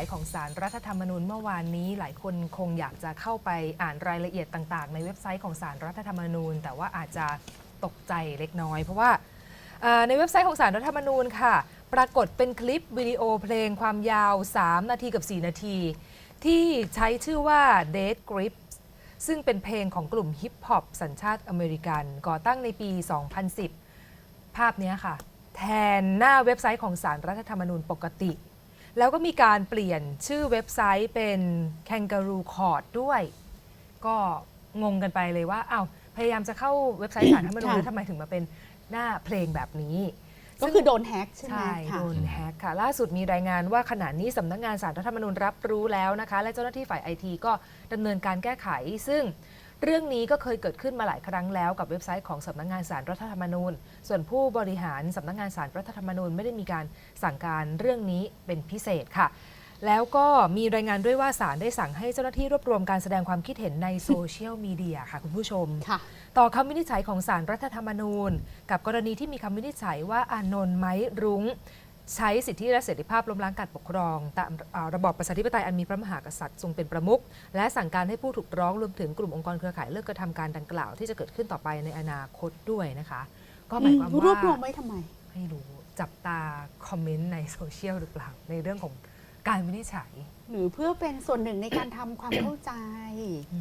ยของสารรัฐธรรมนูญเมื่อวานนี้หลายคนคงอยากจะเข้าไปอ่านรายละเอียดต่างๆ ในเว็บไซต์ของสารรัฐธรรมนูญ แต่ว่าอาจจะตกใจเล็กน้อย เพราะว่าในเว็บไซต์ของสารรัฐธรรมนูญค่ะ ปรากฏเป็นคลิปวิดีโอเพลงความยาว 3 นาทีกับ 4 นาที ที่ใช้ชื่อว่า Dead Grip ซึ่งเป็นเพลงของกลุ่มฮิปฮอปสัญชาติอเมริกัน ก่อตั้งในปี 2010 ภาพนี้ค่ะ แทนหน้าเว็บไซต์ของสารรัฐธรรมนูญปกติ แล้วก็มีการเปลี่ยนชื่อเว็บไซต์เป็น Kangaroo Court ด้วย ก็งงกันไปเลยว่าอ้าวพยายามจะเข้าเว็บไซต์สารรัฐธรรมนูญค่ะแล้วทำไมถึงมาเป็นหน้าเพลงแบบนี้ ก็คือโดนแฮ็กใช่ไหมใช่ค่ะโดนแฮกค่ะ ล่าสุดมีรายงานว่าขณะนี้สำนักงานสารรัฐธรรมนูญรับรู้แล้วนะคะ และเจ้าหน้าที่ฝ่ายไอทีก็ดำเนินการแก้ไข ซึ่ง เรื่องนี้ก็เคยเกิดขึ้นมาหลายครั้งแล้วกับเว็บไซต์ของสำนักงานสารรัฐธรรมนูญ ส่วนผู้บริหารสำนักงานสารรัฐธรรมนูญไม่ได้มีการสั่งการเรื่องนี้เป็นพิเศษค่ะ แล้วก็มีรายงานด้วยว่าศาลได้สั่งให้เจ้าหน้าที่รวบรวมการแสดงความคิดเห็นในโซเชียลมีเดียค่ะคุณผู้ชมค่ะต่อคำวินิจฉัยของสารรัฐธรรมนูญ กับกรณีที่มีคำวินิจฉัยว่าอานนท์ไม้รุ้ง ใช้สิทธิและเสรีภาพล้มล้างการปกครองตามอ่าระบอบประชาธิปไตยอันมีพระมหากษัตริย์ทรงเป็นประมุขและสั่งการให้ผู้ถูกร้องรวมถึงกลุ่มองค์กรเครือข่ายเลิกกระทำการดังกล่าวที่จะเกิดขึ้นต่อไปในอนาคตด้วยนะคะ ก็หมายความรวบรวมว่าไว้ทำไมไม่รู้จับตาคอมเมนต์ในโซเชียลหรือเปล่าในเรื่องของการวินิจฉัย หรือเพื่อเป็นส่วนหนึ่งในการทำความเข้าใจอื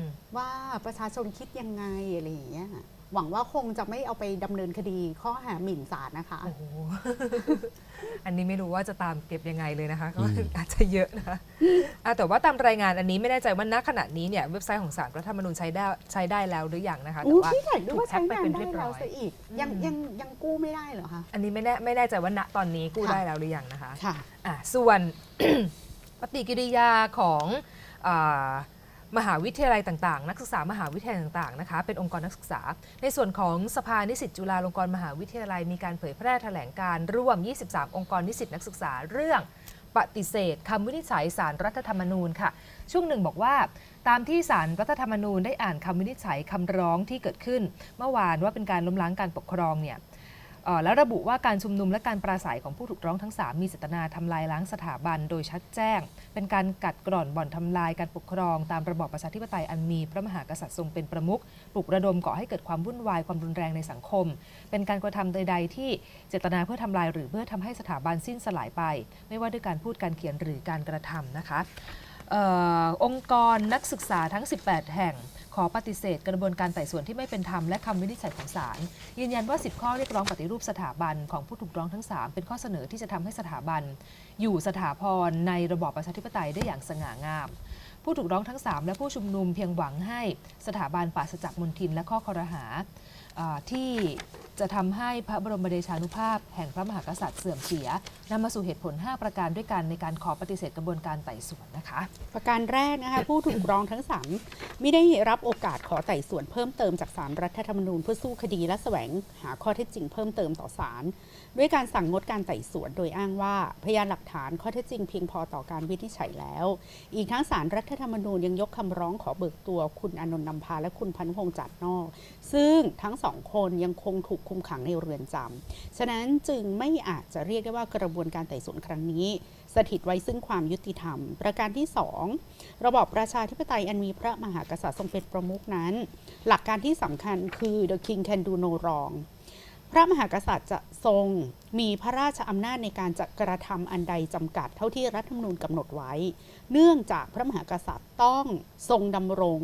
มว่าประชาชนคิดยังไงอะไรอย่างเงี้ย หวังว่าคงจะไม่เอาไปดำเนินคดีข้อหาหมิ่นศาลนะคะ โอ้โห อันนี้ไม่รู้ว่าจะตามเก็บยังไงเลยนะคะ ก็อาจจะเยอะนะคะอะแต่ว่าตามรายงานอันนี้ไม่แน่ใจว่าณขณะนี้เนี่ยเว็บไซต์ของสารรัฐธรรมนูญใช้ได้ใช้ได้แล้วหรือยังนะคะแต่อู้ว่า พี่แท็กด้วยว่าใช้ถูกแฮ็กไปงานเป็นได้เรียบร้แล้อวยซะอีก ยังอืม ยังยังกู้ไม่ได้เหรอคะ อันนี้ไม่แน่ไม่แน่ใจว่าณตอนนี้กู้ค่ะ ได้แล้วหรือยังนะคะ ค่ะ อะส่วน ปฏิกิริยาของอา มหาวิทยาลัยต่างๆ นักศึกษามหาวิทยาลัยต่างๆนะคะเป็นองค์กรนักศึกษา ในส่วนของสภานิสิตจุฬาลงกรณ์มหาวิทยาลัยมีการเผยแพร่แถลงการร่วม 23 องค์กรนิสิตนักศึกษาเรื่องปฏิเสธคำวินิจฉัยสารรัฐธรรมนูญค่ะ ช่วงหนึ่งบอกว่า ตามที่สารรัฐธรรมนูญได้อ่านคำวินิจฉัยคำร้องที่เกิดขึ้น เมื่อวานว่าเป็นการล้มล้างการปกครองเนี่ย แล้วระบุว่าการชุมนุมและการปราศัยของผู้ถูกร้องทั้ง 3 มีเจตนาทำลายล้างสถาบันโดยชัดแจ้ง เป็นการกัดกร่อนบ่อนทำลายการปกครอง ตามระบอบประชาธิปไตยอันมีพระมหากษัตริย์ทรงเป็นประมุขปลุกระดมก่อให้เกิดความวุ่นวายความรุนแรงในสังคม เป็นการกระทำใด ๆ ที่เจตนาเพื่อทำลายหรือเพื่อทำให้สถาบันสิ้นสลายไป ไม่ว่าด้วยการพูดการเขียนหรือการกระทำนะคะ เออองค์กรนักศึกษาทั้ง 18 แห่ง ขอปฏิเสธกระบวนการไต่สวนที่ไม่เป็นธรรมและคำวินิจฉัยของศาลยืนยันว่า 10 ข้อเรียกร้องปฏิรูปสถาบันของผู้ถูกร้องทั้ง 3 เป็นข้อเสนอที่จะทำให้สถาบัน อยู่สถาพรในระบอบประชาธิปไตยได้อย่างสง่างาม ผู้ถูกร้องทั้ง 3 และผู้ชุมนุมเพียงหวังให้สถาบันปราศจากมลทินและข้อคอรหาที่จะทำให้พระบรมเดชานุภาพแห่งพระมหากษัตริย์เสื่อมเสียนำมาสู่เหตุผล 5 ประการด้วยกันในการขอปฏิเสธกระบวนการไต่สวนนะคะ ประการแรกนะคะผู้ถูกร้องทั้งสามไม่ได้รับโอกาสขอไต่สวนเพิ่มเติมจากสารรัฐธรรมนูญเพื่อสู้คดีและแสวงหาข้อเท็จจริงเพิ่มเติมต่อศาลด้วยการสั่งงดการไต่สวนโดยอ้างว่าพยานหลักฐานข้อเท็จจริงเพียงพอต่อการวินิจฉัยแล้ว อีกทั้งสารรัฐธรรมนูญยังยกคำร้องขอเบิกตัวคุณอนนท์นำพาและคุณพันพงษ์จัดนอก ซึ่งทั้งสองคนยังคงถูกคุมขังในเรือนจำฉะนั้นจึงไม่อาจจะเรียกได้ว่ากระบวนการไต่สวนครั้งนี้ สถิตไว้ซึ่งความยุติธรรม ประการที่ 2 ระบอบประชาธิปไตยอันมีพระมหากษัตริย์ทรงเป็นประมุขนั้น หลักการที่สำคัญคือ the king can do no wrong พระมหากษัตริย์จะทรงมีพระราชอำนาจในการจะกระทำอันใดจำกัด เท่าที่รัฐธรรมนูญกำหนดไว้ เนื่องจากพระมหากษัตริย์ต้องทรงดำรง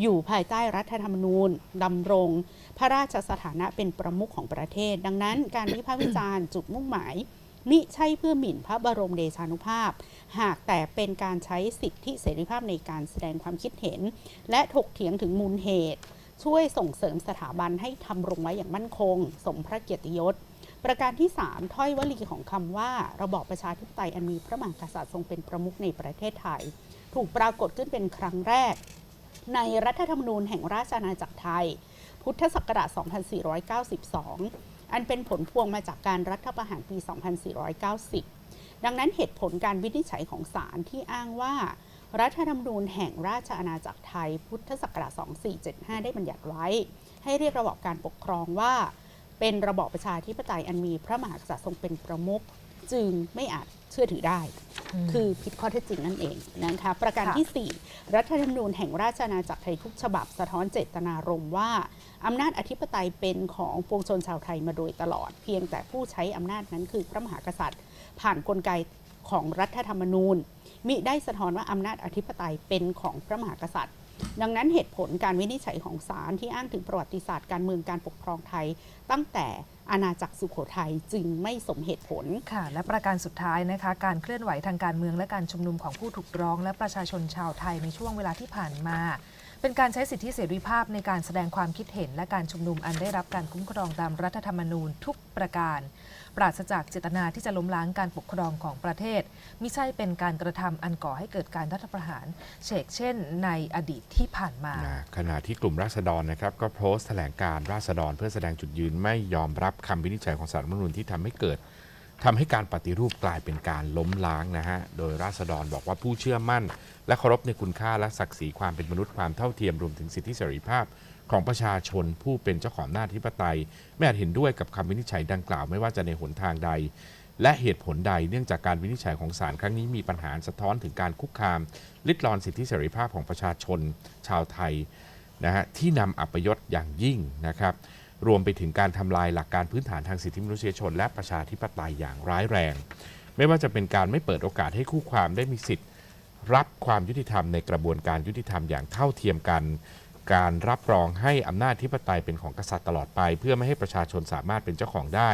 อยู่ภายใต้รัฐธรรมนูญดำรง พระราชสถานะเป็นประมุขของประเทศ ดังนั้นการวิพากษ์วิจารณ์จุดมุ่งหมายมิใช่เพื่อหมิ่นพระบรมเดชานุภาพ หากแต่เป็นการใช้สิทธิเสรีภาพในการแสดงความคิดเห็น และถกเถียงถึงมูลเหตุ ช่วยส่งเสริมสถาบันให้ทำรงไว้อย่างมั่นคง สมพระเกียรติยศ ประการที่ 3 ถ้อยวลีของคำว่า ระบอบประชาธิปไตยอันมีพระมหากษัตริย์ทรงเป็นประมุขในประเทศไทย ถูกปรากฏขึ้นเป็นครั้งแรก ในรัฐธรรมนูญแห่งราชอาณาจักรไทย พุทธศักราช 2492 อันเป็นผลพวงมาจากการรัฐประหารปี 2490 ดังนั้นเหตุผลการวินิจฉัยของศาลที่อ้างว่า รัฐธรรมนูญแห่งราชอาณาจักรไทย พุทธศักราช 2475 ได้บัญญัติไว้ ให้เรียกระบอบการปกครองว่า เป็นระบอบประชาธิปไตยอันมีพระมหากษัตริย์ทรงเป็นประมุขจึงไม่อาจ เชื่อถือได้มคือผิดข้อเท็จจริงนั่นเองนะคะประการค่ะที่ 4 รัฐธรรมนูญแห่งราชอาณาจักรไทยทุกฉบับสะท้อนเจตนารมณ์ว่าอำนาจอธิปไตยเป็นของปวงชนชาวไทยมาโดยตลอด เพียงแต่ผู้ใช้อำนาจนั้นคือพระมหากษัตริย์ ผ่านกลไกของรัฐธรรมนูญมิได้สะท้อนว่าอำนาจอธิปไตยเป็นของพระมหากษัตริย์ ดังนั้นเหตุผลการวินิจฉัยของศาลที่อ้างถึงประวัติศาสตร์การเมืองการปกครองไทย ตั้งแต่อาณาจักรสุโขทัยจึงไม่สมเหตุผล ค่ะ และประการสุดท้ายนะคะ การเคลื่อนไหวทางการเมืองและการชุมนุมของผู้ถูกร้อง และประชาชนชาวไทยในช่วงเวลาที่ผ่านมา เป็นการใช้สิทธิเสรีภาพในการแสดงความคิดเห็นและการชุมนุมอันได้รับการคุ้มครองตามรัฐธรรมนูญทุกประการ ปราศจากเจตนาที่จะล้มล้างการปกครองของประเทศมิใช่เป็นการกระทำอันก่อให้เกิดการรัฐประหารเฉกเช่น ในอดีตที่ผ่านมานะขณะที่กลุ่มราษฎรนะครับก็โพสต์แถลงการราษฎรเพื่อแสดงจุดยืนไม่ยอมรับคำวินิจฉัยของศารัฐมนูญที่ทำให้เกิด ทำให้การปฏิรูปกลายเป็นการล้มล้างนะฮะ โดยราษฎรบอกว่าผู้เชื่อมั่น และเคารพในคุณค่าและศักดิ์ศรีความเป็นมนุษย์ความเท่าเทียมรวมถึงสิทธิเสรีภาพ ของประชาชนผู้เป็นเจ้าของอำนาธิปไตย ไม่อาจเห็นด้วยกับคำวินิจฉัยดังกล่าวไม่ว่าจะในหนทางใด และเหตุผลใดเนื่องจากการวินิจฉัยของศาลครั้งนี้มีปัญหาสะท้อนถึงการคุกคาม ลิดรอนสิทธิเสรีภาพของประชาชน ชาวไทยนะฮะที่นำอัปยศอย่างยิ่งนะครับ รวมไปถึงการทำลายหลักการพื้นฐานทางสิทธิมนุษยชน และประชาธิปไตยอย่างร้ายแรง ไม่ว่าจะเป็นการไม่เปิดโอกาสให้คู่ความได้มีสิทธิ์ รับความยุติธรรมในกระบวนการยุติธรรมอย่างเท่าเทียมกัน การรับรองให้อำนาจธิปไตยเป็นของกษัตริย์ตลอดไป เพื่อไม่ให้ประชาชนสามารถเป็นเจ้าของได้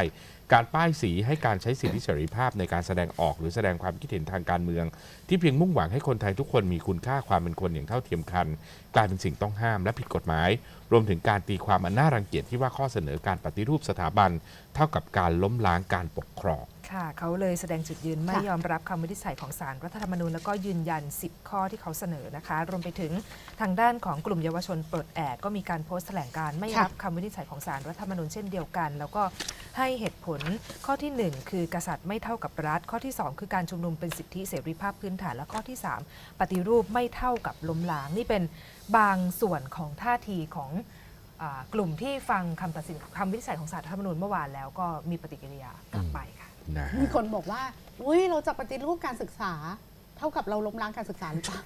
การป้ายสีให้การใช้สิทธิเสรีภาพในการแสดงออกหรือแสดงความคิดเห็นทางการเมือง ที่เพียงมุ่งหวังให้คนไทยทุกคนมีคุณค่าความเป็นคนอย่างเท่าเทียมกัน กลายเป็นสิ่งต้องห้ามและผิดกฎหมาย รวมถึงการตีความอันน่ารังเกียจที่ว่าข้อเสนอการปฏิรูปสถาบัน เท่ากับการล้มล้างการปกครองค่ะเขาเลยแสดงจุดยืนไม่ยอมรับคำวินิจฉัยของศาลรัฐธรรมนูญแล้วก็ยืนยัน 10 ข้อที่เขาเสนอนะคะ รวมไปถึงทางด้านของกลุ่มเยาวชนปลดแอกก็มีการโพสต์แถลงการไม่รับคำวินิจฉัยของศาลรัฐธรรมนูญเช่นเดียวกัน แล้วก็ให้เหตุผลข้อทีหนึ่1 คือกษัตริย์ไม่เท่ากับรัฐ ข้อที่ 2 คือการชุมนุมเป็นสิทธิเสรีภาพพื้นฐาน และข้อที่ 3 ปฏิรูปไม่เท่ากับล้มล้าง นี่เป็นบางส่วนของท่าทีของอ่ากลุ่มที่ฟังคำตัดสินคำวินิจฉัยของศาลรัฐธรรมนูญเมื่อวานแล้วก็มีปฏิกิริยากลับไปค่ะนะฮะมีคนบอกว่าอุ้ยเราจะปฏิรูปการศึกษา เท่ากับเราล้มล้างการศึกษาหรือเปล่า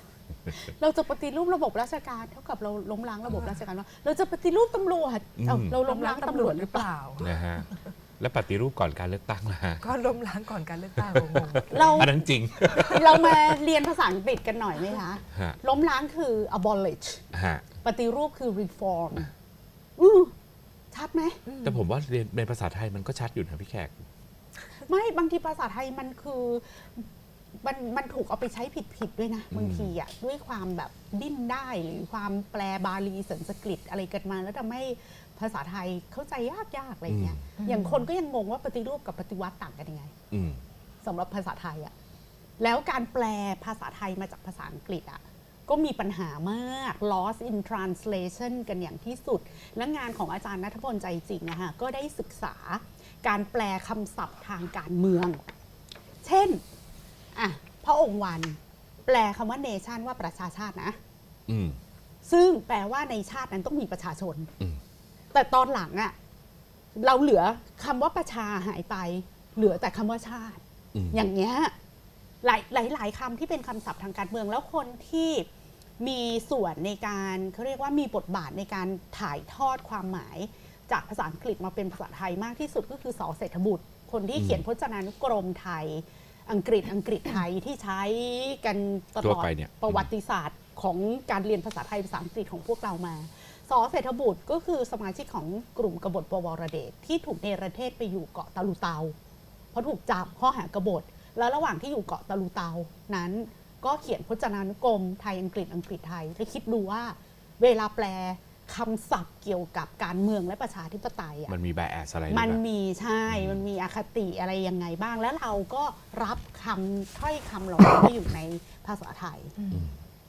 เราจะปฏิรูประบบราชการเท่ากับเราล้มล้างระบบราชการว่าเราจะปฏิรูปตำรวจเอ้าอืมเราล้มล้างตำรวจหรือเปล่านะฮะ และปฏิรูปก่อนการเลือกตั้งนะฮะก็ล้มล้างก่อนการเลือกตั้งงงเรา อันนั้นจริง เรามาเรียนภาษาอังกฤษกันหน่อยไหมคะ ฮะ ล้มล้างคือ abolish ฮะปฏิรูปคือ reform อือชัดไหม แต่ผมว่าเรียนในภาษาไทยมันก็ชัดอยู่นะพี่แขก ไม่บางทีภาษาไทยมันคือมันมันถูกเอาไปใช้ผิดผิดๆด้วยนะ บางทีอะด้วยความแบบดิ้นได้หรือความแปลบาลีสันสกฤตอะไรกันมา แล้วทำให้ ภาษาไทยเข้าใจยากยากๆอะไรเงี้ยอืมอย่างคนก็ยังงงว่าปฏิรูปกับปฏิวัติต่างกันยังไงอืมสำหรับภาษาไทยอะแล้วการแปลภาษาไทยมาจากภาษาอังกฤษอะก็มีปัญหามาก loss in translation กันอย่างที่สุด และงานของอาจารย์นัทพลใจจริงนะคะก็ได้ศึกษาการแปลคำศัพท์ทางการเมือง เช่นอะพระองค์วัน แปลคำว่า nation ว่าประชาชาตินะอืมซึ่งแปลว่าในชาตินั้นต้องมีประชาชนอืม แต่ตอนหลังอะเราเหลือคำว่าประชาหายไป เหลือแต่คำว่าชาติ อืม อย่างเงี้ยหลายหลายหลายคำที่เป็นคำศัพท์ทางการเมืองแล้วคนที่มีส่วนในการเขาเรียกว่ามีบทบาทในการถ่ายทอดความหมาย จากภาษาอังกฤษมาเป็นภาษาไทยมากที่สุดก็คือสอเศรษฐบุตร คนที่เขียนพจนานุกรมไทย อังกฤษอังกฤษไทยที่ใช้กันตทั่ลวอดไปเนี่ย ประวัติศาสตร์ของการเรียนภาษาไทยภาษาอังกฤษของพวกเรามา สอเศรษฐบุตรก็คือสมาชิกของกลุ่มกบฏปวรเดชที่ถูกเนรเทศไปอยู่เกาะตะลุเตา เพราะถูกจับข้อหากบฏ แล้วระหว่างที่อยู่เกาะตะลุเตานั้นก็เขียนพจนานุกรมไทยอังกฤษอังกฤษไทยแล้วคิดดูว่า เวลาแปลคำศัพท์เกี่ยวกับการเมืองและประชาธิปไตยอะมันมีแบแอสอะไรมันมีใช่ มันมีอคติอะไรยังไงบ้าง แล้วเราก็รับคำถ้อยคำเหล่านี้ที่อยู่ในภาษาไทย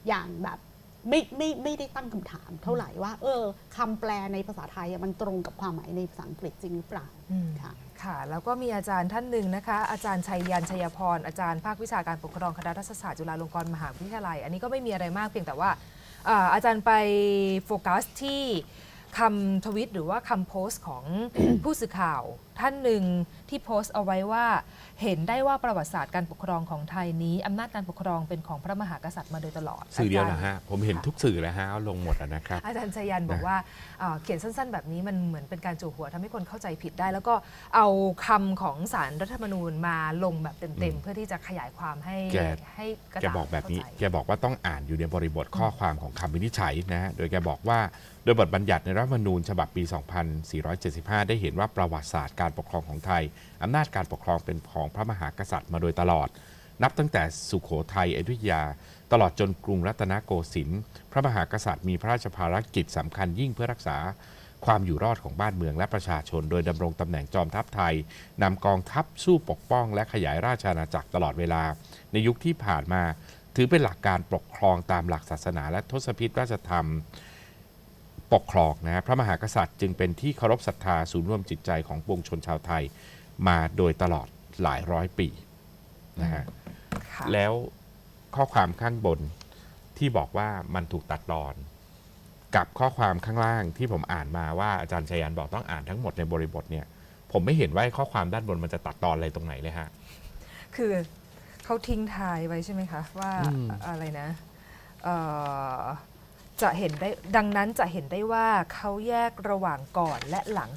อย่างแบบ ไม่ไม่ไม่ได้ตั้งคำถามเท่าไหร่ว่า เออคำแปลในภาษาไทยอะมันตรงกับความหมายในภาษาอังกฤษจริงหรือเปล่าอืมค่ะค่ะแล้วก็มีอาจารย์ท่านหนึ่งนะคะ อาจารย์ชัยยันชัยพร อาจารย์ภาควิชาการปกครองคณะรัฐศาสตร์จุฬาลงกรณ์มหาวิทยาลัย อันนี้ก็ไม่มีอะไรมากเพียงแต่ว่าเอ่ออาจารย์ไปโฟกัสที่คำทวิตหรือว่าคำโพสต์ของผู้สื่อข่าว ท่านหนึ่งที่โพสต์เอาไว้ว่า เห็นได้ว่าประวัติศาสตร์การปกครองของไทยนี้ อำนาจการปกครองเป็นของพระมหากษัตริย์มาโดยตลอดสื่อเดียวเหรออาจารฮะ ผมเห็นทุกสื่อเลยฮะเอาลงหมดอะนะครับ อาจารย์ชยันบอกนะว่าเอ่อเขียนสั้น ๆ แบบนี้มันเหมือนเป็นการจู่หัวทำให้คนเข้าใจผิดได้ แล้วก็เอาคำของสารรัฐธรรมนูญมาลงแบบเต็มๆเพื่อที่จะขยายความให้แกให้กระแกจ่างบอกแบบนี้เข้าใจแกบอกว่าต้องอ่านอยู่ในบริบทข้อความของคำวินิจฉัยนะฮะโดยแกบอกว่าโดยบทบัญญัติในรัฐธรรมนูญฉบับปี 2475 ได้เห็นว่าประวัติศาสตร์การปกครองของไทย อำนาจการปกครองเป็นของพระมหากษัตริย์มาโดยตลอด นับตั้งแต่สุขโขทัยอยุธยา ตลอดจนกรุงรัตนโกสินทร์พระมหากษัตริย์มีพระราชภารกิจสำคัญยิ่งเพื่อรักษาความอยู่รอดของบ้านเมืองและประชาชน โดยดำรงตำแหน่งจอมทัพไทยนำกองทัพสู้ปกป้อง และขยายราชอาณาจักรตลอดเวลา ในยุคที่ผ่านมา ถือเป็นหลักการปกครองตามหลักศาสนาและทศพิธราชธรรม ปกครองนะฮะพระมหากษัตริย์จึงเป็นที่เคารพศรัทธาศูนย์รวมจิตใจของปวงชนชาวไทยมาโดยตลอดหลายร้อยปีนะฮะค่ะแล้วข้อความข้างบนที่บอกว่ามันถูกตัดตอน กับข้อความข้างล่างที่ผมอ่านมาว่าอาจารย์ชัยยันบอกต้องอ่านทั้งหมดในบริบทเนี่ย ผมไม่เห็นว่าไอ้ข้อความด้านบนมันจะตัดตอนอะไรตรงไหนเลยฮะ คือเขาทิ้งทายไว้ใช่ไหมคะ ว่าอืมอะไรนะเอ่อ จะเห็นได้ดังนั้นจะเห็นได้ว่าเขาแยกระหว่างก่อนและหลัง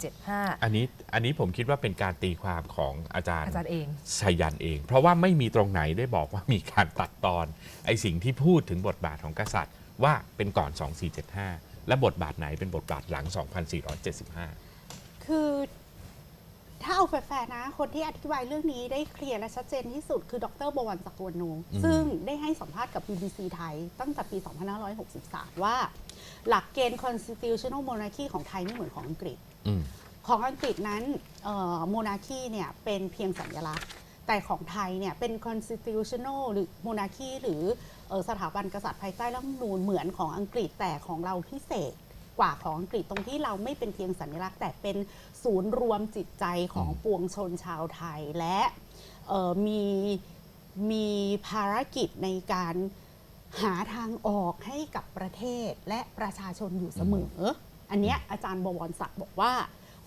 2475 อันนี้อันนี้ผมคิดว่าเป็นการตีความของอาจารย์อาจารย์เองชัยยันเอง เพราะว่าไม่มีตรงไหนได้บอกว่ามีการตัดตอน ไอสิ่งที่พูดถึงบทบาทของกษัตริย์ ว่าเป็นก่อน 2475 และบทบาทไหนเป็นบทบาทหลัง 2475 คือ ถ้าเอาแฟร์ๆนะ คนที่อธิบายเรื่องนี้ได้เคลียร์และชัดเจนที่สุดคือดรบวรศักดิ์วรรณูอืมซึ่งได้ให้สัมภาษณ์กับ BBC ไทย ตั้งแต่ปี 2563 ว่า หลักเกณฑ์ constitutional monarchy ของไทยไม่เหมือนของอังกฤษอืมของอังกฤษนั้นโมนาคีเนี่ยเป็นเพียงสัญลักษณ์ แต่ของไทยเนี่ยเป็น constitutional หรือโมนาคีหรือเอ่อสถาบันกษัตริย์ภายใต้รัฐธรรมนูญเหมือนของอังกฤษแต่ของเราพิเศษกว่าของอังกฤษตรงที่เราไม่เป็นเพียงสัญลักษณ์แต่เป็น ศูนย์รวมจิตใจของอืมปวงชนชาวไทยและเอ่อมีมีภารกิจในการหาทางออกให้กับประเทศและประชาชนอยู่เสมอ อันเนี้ยอาจารย์บวรศักดิ์บอกว่า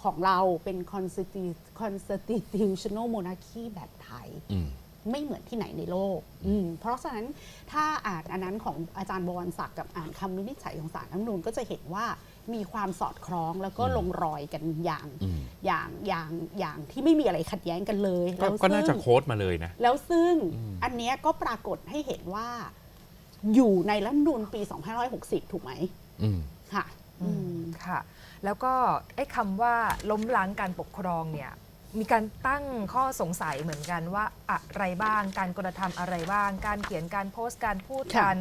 ของเราเป็น constitu- constitutional monarchy แบบไทยอืมไม่เหมือนที่ไหนในโลกอืมเพราะฉะนั้นถ้าอ่านอันนั้นของอาจารย์บวรศักดิ์กับอ่านคำวินิจฉัยของศาลรัฐธรรมนูญก็จะเห็นว่า มีความสอดคล้องแล้วก็อืมลงรอยกันอย่างอืมอย่างอย่างอย่างที่ไม่มีอะไรขัดแย้งกันเลยก็แล้วก็น่าจะซึ่งโค้ดมาเลยนะ แล้วซึ่งอืมอันเนี้ยก็ปรากฏให้เห็นว่า อยู่ในรัฐธรรมนูญปี2560 ถูกไหมอืมค่ะอืมค่ะ แล้วก็ไอ้คำว่าล้มล้างการปกครองเนี่ยมีการตั้งข้อสงสัยเหมือนกันว่าอะไรบ้าง การกระทำอะไรบ้าง การเขียนการโพสต์การพูดค่ะการ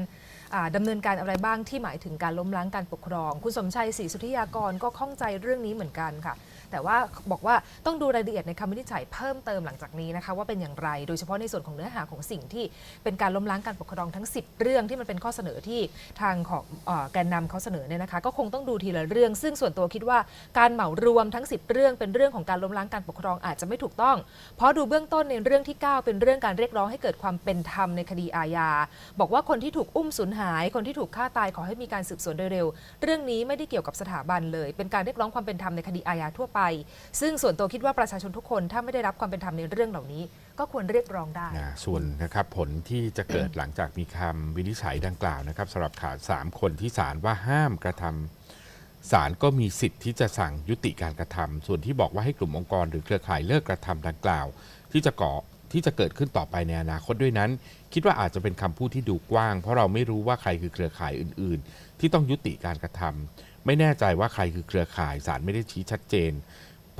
ดำดำเนินการอะไรบ้างที่หมายถึงการล้มล้างการปกครอง คุณสมชัยศรีสุธิยากรก็ข้องใจเรื่องนี้เหมือนกันค่ะ แต่ว่าบอกว่าต้องดูรายละเอียดในคำวินิจฉัยเพิ่มเติมหลังจากนี้นะคะว่าเป็นอย่างไร โดยเฉพาะในส่วนของเนื้อหาของสิ่งที่เป็นการล้มล้างการปกครองทั้ง 10 เรื่องที่มันเป็นข้อเสนอที่ทางของแกนนำเขาเสนอเนี่ยนะคะก็คงต้องดูทีละเรื่อง ซึ่งส่วนตัวคิดว่าการเหมารวมทั้ง 10 เรื่องเป็นเรื่องของการล้มล้างการปกครองอาจจะไม่ถูกต้อง เพราะดูเบื้องต้นในเรื่องที่ 9 เป็นเรื่องการเรียกร้องให้เกิดความเป็นธรรมในคดีอาญาบอกว่าคนที่ถูกอุ้มสูญหาย คนที่ถูกฆ่าตายขอให้มีการสืบสวนโดยเร็ว เรื่องนี้ไม่ได้เกี่ยวกับสถาบันเลย เป็นการเรียกร้องความเป็นธรรมในคดีอาญาทั่วไปซึ่งส่วนตัวคิดว่าประชาชนทุกคนถ้าไม่ได้รับความเป็นธรรมในเรื่องเหล่านี้ ก็ควรเรียกร้องได้ นะส่วนนะครับผลที่จะเกิดหลังจากมีคำวินิจฉัยดังกล่าวนะครับสำหรับข่าวสามคนที่ศาลว่าห้ามกระทำศาลก็มีสิทธิ์ที่จะสั่งยุติการกระทำส่วนที่บอกว่าให้กลุ่มองค์กรหรือเครือข่ายเลิกกระทำดังกล่าว ที่จะก่อที่จะเกิดขึ้นต่อไปในอนาคตด้วยนั้น คิดว่าอาจจะเป็นคำพูดที่ดูกว้าง เพราะเราไม่รู้ว่าใครคือเครือข่ายอื่น ๆ ที่ต้องยุติการกระทำ ไม่แน่ใจว่าใครคือเครือข่ายศาลไม่ได้ชี้ชัดเจน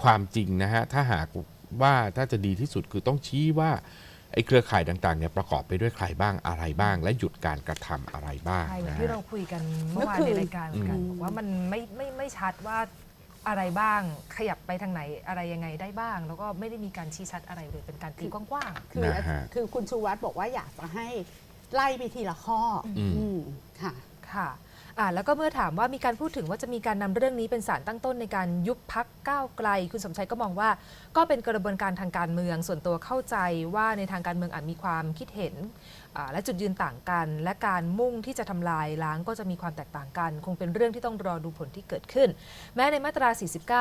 ความจริงนะฮะถ้าหากว่าถ้าจะดีที่สุดคือต้องชี้ว่าไอ้เครือข่ายต่างๆเนี่ยประกอบไปด้วยใครบ้างอะไรบ้าง และหยุดการกระทำอะไรบ้างใช่เหมือนนะที่ฮะเราคุยกันเมื่อวานเมื่อคืในนรายการเหมือนกันอืมบอกว่ามันไม่ไม่ไม่ชัดว่าอะไรบ้างขยับไปทางไหนอะไรยังไงได้บ้าง แล้วก็ไม่ได้มีการชี้ชัดอะไรเลยเป็นการตีกว้างคือนะฮะคือคุณชูวัตรบอกว่าอยากจะให้ไล่ไปทีละข้ออมอืมค่ะๆค่ะ อ่าแล้วก็เมื่อถามว่ามีการพูดถึงว่าจะมีการนำเรื่องนี้เป็นสารตั้งต้นในการยุบพักก้าวไกล คุณสมชัยก็มองว่า ก็เป็นกระบวนการทางการเมืองส่วนตัวเข้าใจว่าในทางการเมืองอาจมีความคิดเห็น และจุดยืนต่างกัน และการมุ่งที่จะทำลายล้างก็จะมีความแตกต่างกัน คงเป็นเรื่องที่ต้องรอดูผลที่เกิดขึ้น แม้ในมาตรา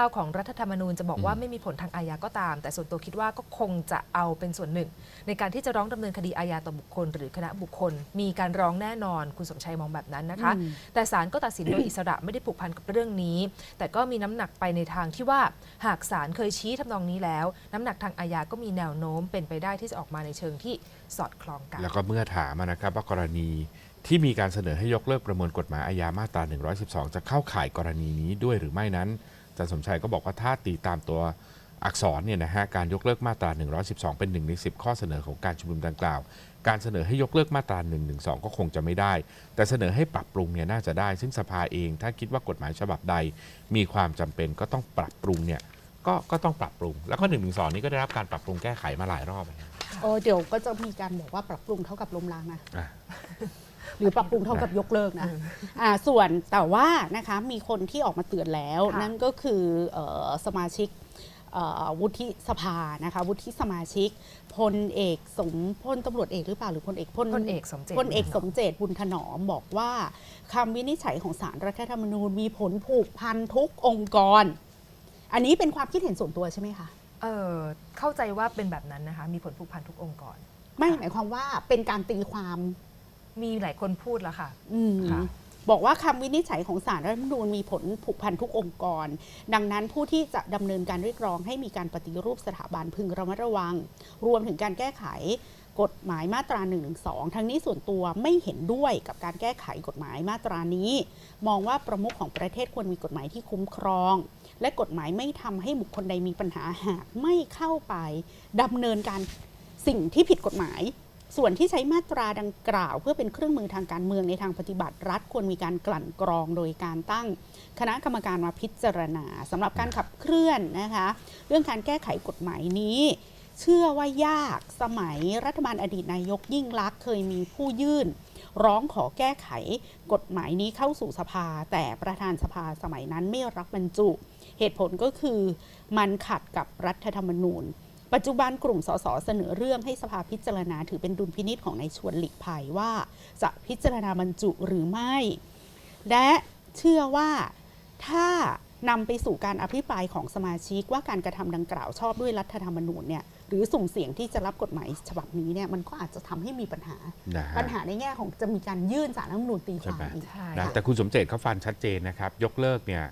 49 ของรัฐธรรมนูญจะบอกว่าไม่มีผลทางอาญาก็ตาม แต่ส่วนตัวคิดว่าก็คงจะเอาเป็นส่วนหนึ่ง ในการที่จะร้องดำเนินคดีอาญาต่อบุคคล หรือคณะบุคคล มีการร้องแน่นอน คุณสมชัยมองแบบนั้นนะคะอืมแต่ศาลก็ตัดสินโดยอิสระไม่ได้ผูกพันกับเรื่องนี้ แต่ก็มีน้ำหนักไปในทางที่ว่าหากศาลเคยชี้ทำนองนี้แล้ว น้ำหนักทางอาญาก็มีแนวโน้มเป็นไปได้ที่จะออกมาในเชิงที่ สอดคล้องกัน แล้วก็เมื่อถามนะครับว่ากรณีที่มีการเสนอให้ยกเลิกประมวลกฎหมายอาญามาตรา 112 จะเข้าข่ายกรณีนี้ด้วยหรือไม่นั้นอาจารย์สมชัยก็บอกว่าถ้าตีตามตัวอักษรเนี่ยนะฮะการยกเลิกมาตรา 112 เป็นหนึ่งใน 10 ข้อเสนอของการชุมนุมดังกล่าว การเสนอให้ยกเลิกมาตรา 112 ก็คงจะไม่ได้ แต่เสนอให้ปรับปรุงเนี่ยน่าจะได้ ซึ่งสภาเองถ้าคิดว่ากฎหมายฉบับใด มีความจำเป็นก็ต้องปรับปรุงเนี่ยก็ก็ต้องปรับปรุง แล้วก็1นึนี้ก็ได้รับการปรับปรุงแก้ไขมาหลายรอบแล้ว โอ้เดี๋ยวก็จะมีการบอกว่าปรับปรุงเท่ากับล้มล้างนะ อะ หรือปรับปรุงเท่ากับยกเลิกนะอ่าส่วนแต่ว่านะคะมีคนที่ออกมาเตือนแล้ว ค่ะ นั่นก็คือเออสมาชิกเอ่อวุฒิสภานะคะวุฒิสมาชิกพลเอกสมพลตำรวจเอกหรือเปล่าหรือพลเอกพล พลเอกสมเจตพลเอกสมเจตบุญถนอมบอกว่าคำวินิจฉัยของสารรัฐธรรมนูญมีผลผูกพันทุกองค์กร อันนี้เป็นความคิดเห็นส่วนตัวใช่ไหมคะ เออเข้าใจว่าเป็นแบบนั้นนะคะ มีผลผูกพันทุกองค์กร ไม่หมายความว่าเป็นการตีความมีหลายคนพูดแล้วค่ะ อืมค่ะ บอกว่าคำวินิจฉัยของศาลรัฐธรรมนูญมีผลผูกพันทุกองค์กร ดังนั้นผู้ที่จะดำเนินการเรียกร้องให้มีการปฏิรูปสถาบันพึงระมัดระวัง รวมถึงการแก้ไขกฎหมายมาตรา1นึทั้งนี้ส่วนตัวไม่เห็นด้วยกับการแก้ไขกฎหมายมาตรานี้ มองว่าประมุขของประเทศควรมีกฎหมายที่คุ้มครอง และกฎหมายไม่ทำให้บุคคลใดมีปัญหาหากไม่เข้าไปดำเนินการสิ่งที่ผิดกฎหมาย ส่วนที่ใช้มาตราดังกล่าว เพื่อเป็นเครื่องมือทางการเมืองในทางปฏิบัติรัฐควรมีการกลั่นกรองโดยการตั้งคณะกรรมการมาพิจารณาสำหรับการขับเคลื่อนนะคะเรื่องการแก้ไขกฎหมายนี้เชื่อว่ายากสมัยรัฐบาลอดีตนายกยิ่งลักษณ์เคยมีผู้ยื่น ร้องขอแก้ไขกฎหมายนี้เข้าสู่สภา แต่ประธานสภาสมัยนั้นไม่รับบรรจุ เหตุผลก็คือมันขัดกับรัฐธรรมนูญ ปัจจุบันกลุ่มสสเสนอเรื่องให้สภาพิจารณาถือเป็นดุลพินิษของนายชวนหลีกภัยว่า จะพิจารณาบรรจุหรือไม่ และเชื่อว่าถ้านำไปสู่การอภิปรายของสมาชิกว่าการกระทำดังกล่าวชอบด้วยรัฐธรรมนูญเนี่ยหรือสุ่มเสี่ยงที่จะรับกฎหมายฉบับนี้เนี่ยมันก็อาจจะทำให้มีปัญหานะฮะปัญหาในแง่ของจะมีการยื่นสารรัฐธรรมนูญตีความใช่ไหมอีกใช่นะแต่คุณสมเจตเขาฟันชัดเจนนะครับ ยกเลิกเนี่ย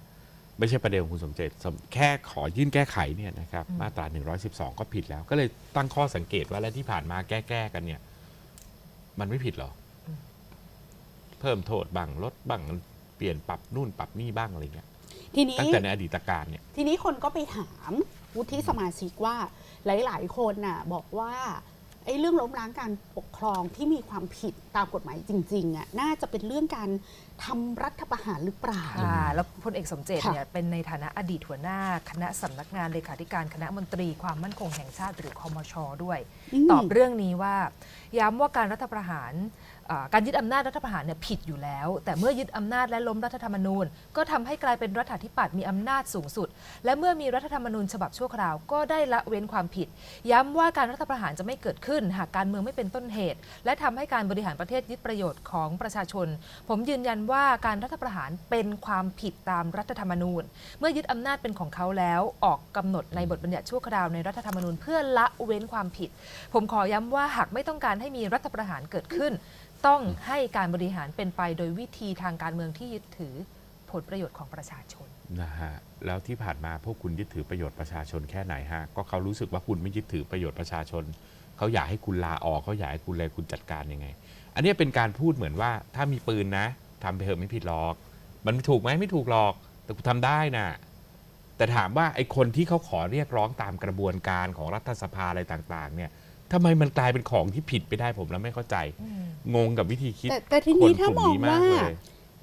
ไม่ใช่ประเด็นของคุณสมเจตสมแค่ขอยื่นแก้ไขเนี่ยนะครับมาตรา 112 ก็ผิดแล้ว ก็เลยตั้งข้อสังเกตว่าแล้วที่ผ่านมาแก้แก้ๆกันเนี่ย มันไม่ผิดเหรออเพิ่มโทษบ้างลดบ้างเปลี่ยนปรับนู่นปรับนี่บ้างอะไรเงี้ยทีนี้ตั้งแต่ในอดีตการเนี่ย ทีนี้คนก็ไปถามวุฒิสมาชิกว่าหลาย ๆ คนน่ะ บอกว่าไอ้เรื่องล้มล้างการปกครองที่มีความผิดตามกฎหมายจริงๆอะน่าจะเป็นเรื่องการทำรัฐประหารหรือเปล่า ค่ะแล้วพลเอกสมเจตค่ะ เนี่ยเป็นในฐานะอดีตหัวหน้า คณะสำนักงานเลขาธิการคณะมนตรีความมั่นคงแห่งชาติหรือคอมชด้วย ม ตอบเรื่องนี้ว่า ย้ำว่าการรัฐประหารเอ่อการยึดอำนาจรัฐประหารเนี่ยผิดอยู่แล้ว แต่เมื่อยึดอำนาจและล้มรัฐธรรมนูญ ก็ทำให้กลายเป็นรัฐาธิปัตย์มีอำนาจสูงสุด และเมื่อมีรัฐธรรมนูญฉบับชั่วคราวก็ได้ละเว้นความผิด ย้ำว่าการรัฐประหารจะไม่เกิดขึ้น หากการเมืองไม่เป็นต้นเหตุ และทำให้การบริหารประเทศยึดประโยชน์ของประชาชน ผมยืนยันว่าการรัฐประหารเป็นความผิดตามรัฐธรรมนูญ เมื่อยึดอำนาจเป็นของเขาแล้วออกกำหนดในบทบัญญัติชั่วคราวในรัฐธรรมนูญเพื่อละเว้นความผิด ผมขอย้ำว่าหากไม่ต้องการให้มีรัฐประหารเกิดขึ้น ต้องให้การบริหารเป็นไปโดยวิธีทางการเมืองที่ยึดถือผลประโยชน์ของประชาชน นะฮะแล้วที่ผ่านมาพวกคุณยึดถือประโยชน์ประชาชนแค่ไหนฮะก็เขารู้สึกว่าคุณไม่ยึดถือประโยชน์ประชาชน เขาอยากให้คุณลาออกเขาอยากให้คุณเลยคุณจัดการยังไง อันนี้เป็นการพูดเหมือนว่าถ้ามีปืนนะ ทำไปเถอะไม่ผิดหรอก มันถูกไหมไม่ถูกหรอก แต่กูทำได้นะแต่ถามว่าไอ้คนที่เขาขอเรียกร้องตามกระบวนการของรัฐสภาอะไรต่าง ๆ เนี่ยทำไมมันกลายเป็นของที่ผิดไปได้ผมแล้วไม่เข้าใจ งงกับวิธีคิดแต่แต่ทีคนี้นถ้ากลุ่มมองนี้มาว่ากเลย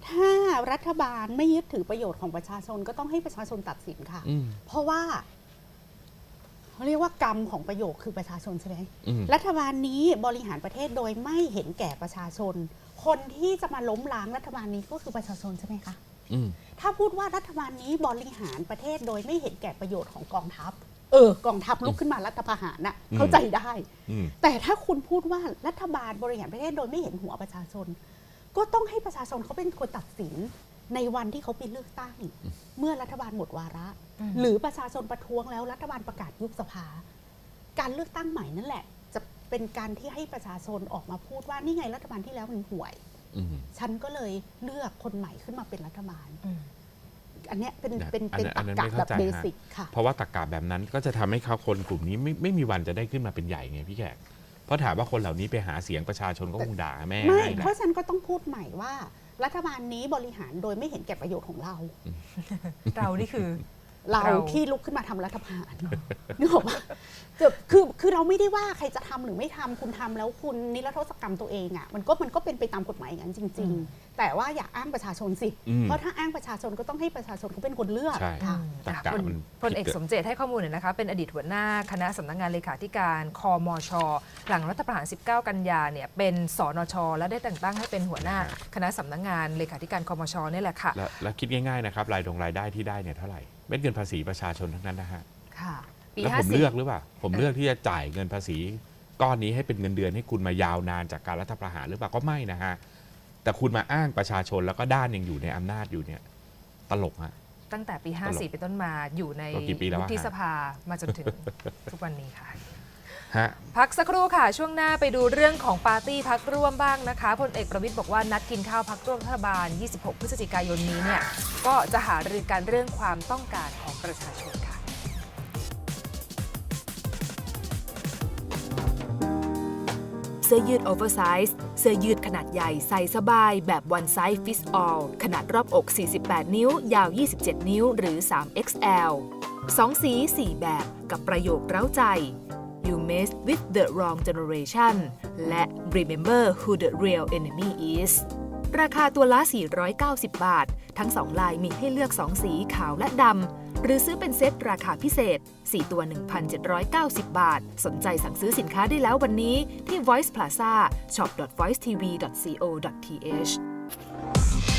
ถ้ารัฐบาลไม่ยึดถือประโยชน์ของประชาชนก็ต้องให้ประชาชนตัดสินค่ะอืมเพราะว่าเขาเรียกว่ากรรมของประโยชน์คือประชาชนใช่ไหมอืมรัฐบาลนี้บริหารประเทศโดยไม่เห็นแก่ประชาชน คนที่จะมาล้มล้างรัฐบาลนี้ก็คือประชาชนใช่ไหมคะอืมถ้าพูดว่ารัฐบาลนี้บริหารประเทศโดยไม่เห็นแก่ประโยชน์ของกองทัพ เออกองทัพลุกขึ้นมารัฐประหารน่ะอืมเข้าใจได้อืมแต่ถ้าคุณพูดว่ารัฐบาลบริหารประเทศโดยไม่เห็นหัวประชาชน ก็ต้องให้ประชาชนเขาเป็นคนตัดสินในวันที่เขาไปเลือกตั้ง เมื่อรัฐบาลหมดวาระอืมหรือประชาชนประท้วงแล้วรัฐบาลประกาศยุบสภา การเลือกตั้งใหม่นั่นแหละจะ เป็นการที่ให้ประชาชนออกมาพูดว่านี่ไงรัฐบาลที่แล้วมันห่วยอืมฉันก็เลยเลือกคนใหม่ขึ้นมาเป็นรัฐบาลอืมอันเนี้ยเป็นนะเป็นอันเป็นนั้นอัตันกนั้นกะไม่แบเข้าบใจเบฮะสิกค่ะ เพราะว่าตรกกาแบบนั้นก็จะทำให้เขาคนกลุ่มนี้ไม่ไม่มีวันจะได้ขึ้นมาเป็นใหญ่ไงพี่แขกเพราะถามว่าคนเหล่านี้ไปหาเสียงประชาชนก็คงด่าแม่ไม่ให้แหเพละราะฉันก็ต้องพูดใหม่ว่า รัฐบาลนี้บริหารโดยไม่เห็นแก่ประโยชน์ของเรา เรานี่คือ เราเรา ที่ลุกขึ้นมาทำรัฐประหารนึกออกปะคือคือคือเราไม่ได้ว่าใครจะทำหรือไม่ทำคุณทำแล้วคุณนิรโทษกรรมตัวเองอะมันก็มันก็เป็นไปตามกฎหมายอย่างนั้นจริง ๆ แต่ว่าอย่าอ้างประชาชนสิ อืม เพราะถ้าอ้างประชาชนก็ต้องให้ประชาชนเขาเป็นคนเลือกใช่ค่ะ ตรกกะพลมันพลเอกสมเจตให้ข้อมูลหน่อยนะคะเป็นอดีตหัวหน้าคณะสำนักงานเลขาธิการคอมช หลังรัฐประหาร 19 กันยาเนี่ยเป็นสนช และได้แต่งตั้งให้เป็นหัวหน้าคณะสำนักงานเลขาธิการคอมชนี่แหละค่ะ แล้วแล้วคิดง่ายๆนะครับรายดงรายได้ที่ได้เนี่ยเท่าไหร่ เม็ดเงินภาษีประชาชนทั้งนั้นนะฮะค่ะปีแล้วผม50เลือกหรือเปล่า ผมเลือกที่จะจ่ายเงินภาษี ก้อนนี้ให้เป็นเงินเดือนให้คุณมายาวนานจากการรัฐประหารหรือเปล่าก็ไม่นะฮะแต่คุณมาอ้างประชาชนแล้วก็ด้านยังอยู่ในอำนาจอยู่เนี่ยตลกฮะ ตั้งแต่ปี ตลก54 เป็นต้นมาอยู่ในก็กี่ปีแล้ววุวะฒิสภามาจนถึงทุกวันนี้ค่ะ ฮะพักสักครู่ค่ะ ช่วงหน้าไปดูเรื่องของปาร์ตี้พักร่วมบ้างนะคะพลเอกประวิทย์บอกว่านัดกินข้าวพักร่วมรัฐบาล 26 พฤศจิกายนนี้เนี่ยก็จะหารือกันเรื่องความต้องการของประชาชนค่ะ เสื้อยืดโอเวอร์ไซส์เสื้อยืดขนาดใหญ่ใส่สบายแบบ one size fits all ขนาดรอบอก 48 นิ้ว ยาว 27 นิ้วหรือ 3XL 2 สี 4 แบบกับประโยคเร้าใจ You mess with the wrong generation และ Remember who the real enemy is ราคาตัวละ 490 บาท ทั้ง 2 ลายมีให้เลือก 2 สีขาวและดำ หรือซื้อเป็นเซตราคาพิเศษ 4 ตัว 1,790 บาท สนใจสั่งซื้อสินค้าได้แล้ววันนี้ที่ Voice Plaza shop.voicetv.co.th